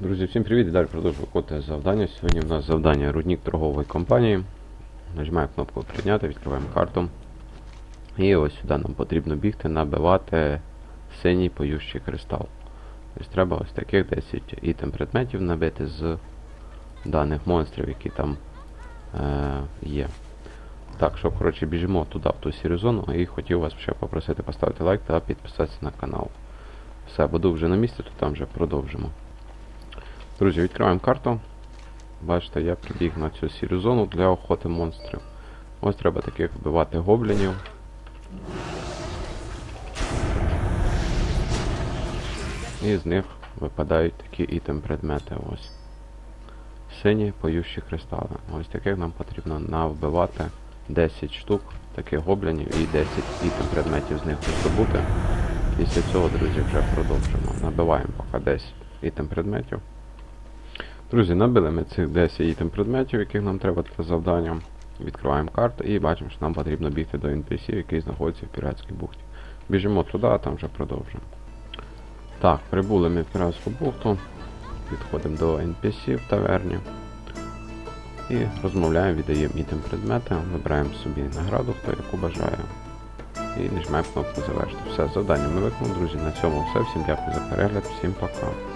Друзі, всім привіт! Далі продовжую виконувати завдання. Сьогодні в нас завдання рудник торгової компанії. Нажимаємо кнопку прийняти, відкриваємо карту. І ось сюди нам потрібно бігти, набивати синій поющий кристал. Тобто треба ось таких 10 ітем предметів набити з даних монстрів, які там е, є. Так, що, коротше, біжимо туди, в ту сіру зону, і хотів вас ще попросити поставити лайк та підписатися на канал. Все, буду вже на місці, то там вже продовжимо. Друзі, відкриваємо карту. Бачите, я прибіг на цю сіру зону для охоти монстрів. Ось треба таких вбивати гоблінів. І з них випадають такі ітем предмети. Ось. Сині поющі кристали. Ось таких нам потрібно навбивати 10 штук таких гоблінів і 10 ітем предметів з них здобути. Після цього, друзі, вже продовжимо. Набиваємо поки 10 ітем предметів. Друзі, набили ми цих 10 ітем предметів, яких нам треба для завдання. Відкриваємо карту і бачимо, що нам потрібно бігти до NPC, який знаходиться в піратській бухті. Біжимо туди, а там вже продовжимо. Так, прибули ми в піратську бухту. Підходимо до NPC в таверні. І розмовляємо, віддаємо ітем предмети, вибираємо собі награду, хто яку бажає. І нажимаємо кнопку завершити. Все, завдання ми виконали, друзі. На цьому все. Всім дякую за перегляд, всім пока.